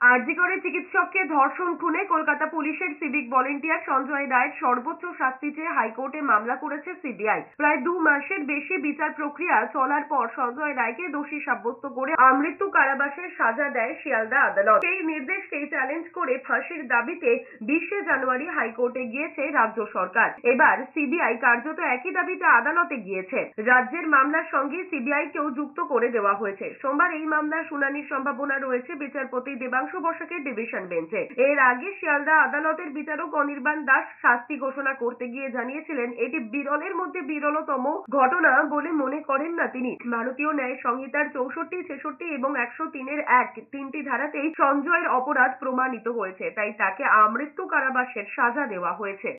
আরজিকরে চিকিৎসককে ধর্ষণ খুনে কলকাতা পুলিশের সিভিক ভলেন্টিয়ার সঞ্জয় রায়ের সর্বোচ্চ শাস্তি চেয়ে হাইকোর্টে মামলা করেছে সিবিআই। প্রায় দু মাসের বেশি বিচার প্রক্রিয়া চলার পর সঞ্জয় রায়কে দোষী সাব্যস্ত করে আমৃত্যু কারাবাসের সাজা দেয় শিয়ালদা আদালত। সেই নির্দেশকে চ্যালেঞ্জ করে ফাঁসির দাবিতে বিশে জানুয়ারি হাইকোর্টে গিয়েছে রাজ্য সরকার। এবার সিবিআই কার্যত একই দাবিতে আদালতে গিয়েছে। রাজ্যের মামলার সঙ্গে সিবিআই কেও যুক্ত করে দেওয়া হয়েছে। সোমবার এই মামলার শুনানির সম্ভাবনা রয়েছে বিচারপতি দেবাংশু বসাকের ডিভিশন বেঞ্চে। এর আগে শিয়ালদা আদালতের বিচারক অনির্বাণ দাস শাস্তি ঘোষণা করতে গিয়ে জানিয়েছিলেন, এটি বিরলের মধ্যে বিরলতম ঘটনা বলে মনে করেন না তিনি। ভারতীয় ন্যায় সংহিতার চৌষট্টি, ছেষট্টি এবং একশো তিনের এক তিনটি ধারাতেই সঞ্জয়ের অপরাধ প্রমাণিত হয়েছে, তাই তাকে আমৃত্যু কারাবাসের সাজা দেওয়া হয়েছে।